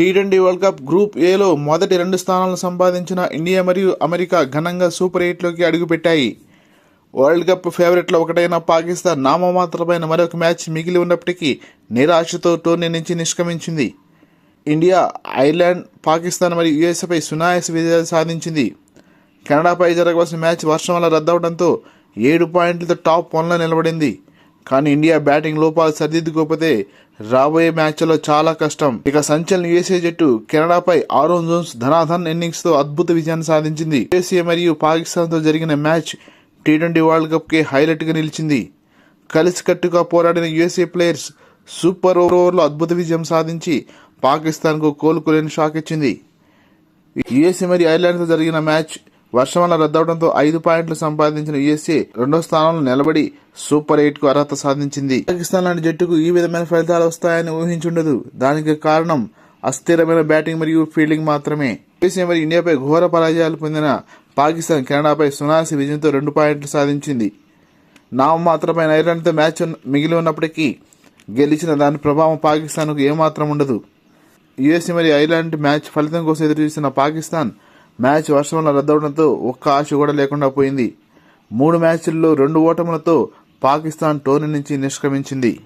T twenty world cup group ఏలో మొదటి రెండు స్థానాలను సంపాదించిన ఇండియా మరియు అమెరికా ఘనంగా సూపర్ ఎయిట్లోకి అడుగుపెట్టాయి. వరల్డ్ కప్ ఫేవరెట్లో ఒకటైన పాకిస్తాన్ నామమాత్రమైన మరొక మ్యాచ్ మిగిలి ఉన్నప్పటికీ నిరాశతో టోర్నీ నుంచి నిష్క్రమించింది. ఇండియా ఐర్లాండ్ పాకిస్తాన్ మరియు యుఎస్ఏపై సునాయాస విజయాలు సాధించింది. కెనడాపై జరగవలసిన మ్యాచ్ వర్షం వల్ల రద్దవడంతో ఏడు పాయింట్లతో టాప్ వన్లో నిలబడింది. కానీ ఇండియా బ్యాటింగ్ లోపాలు సరిదిద్దుకోకపోతే రాబోయే మ్యాచ్లో చాలా కష్టం. ఇక సంచలన యుఎస్ఏ జట్టు కెనడాపై ఆరోన్ జోన్స్ ధనాధన్ ఇన్నింగ్స్తో అద్భుత విజయాన్ని సాధించింది. యుఎస్ఏ మరియు పాకిస్తాన్తో జరిగిన మ్యాచ్ టీ ట్వంటీ వరల్డ్ కప్కి హైలైట్గా నిలిచింది. కలిసికట్టుగా పోరాడిన యుఎస్ఏ ప్లేయర్స్ సూపర్ ఓవర్లో అద్భుత విజయం సాధించి పాకిస్తాన్కు కోలుకోలేని షాక్ ఇచ్చింది. యుఎస్ఏ మరియు ఐర్లాండ్తో జరిగిన మ్యాచ్ వర్షం వల్ల రద్దవడంతో ఐదు పాయింట్లు సంపాదించిన యుఎస్ఏ రెండో స్థానంలో నిలబడి సూపర్ ఎయిట్కు అర్హత సాధించింది. పాకిస్తాన్ లాంటి జట్టుకు ఈ విధమైన ఫలితాలు వస్తాయని ఊహించుండదు. దానికి కారణం అస్థిరమైన బ్యాటింగ్ మరియు ఫీల్డింగ్ మాత్రమే. యుఎస్ఏ మరియు ఇండియాపై ఘోర పరాజయాలు పొందిన పాకిస్తాన్ కెనడాపై సునాసి విజయంతో రెండు పాయింట్లు సాధించింది. నామమాత్రమైన ఐర్లాండ్తో మ్యాచ్ మిగిలి ఉన్నప్పటికీ గెలిచిన దాని ప్రభావం పాకిస్తాన్కు ఏమాత్రం ఉండదు. యుఎస్ఏ మరియు ఐర్లాండ్ మ్యాచ్ ఫలితం కోసం ఎదురుచూసిన పాకిస్తాన్ మ్యాచ్ వర్షం వల్ల రద్దవడంతో ఒక్క ఆశ కూడా లేకుండా పోయింది. మూడు మ్యాచ్ల్లో రెండు ఓటములతో పాకిస్తాన్ టోర్నీ నుంచి నిష్క్రమించింది.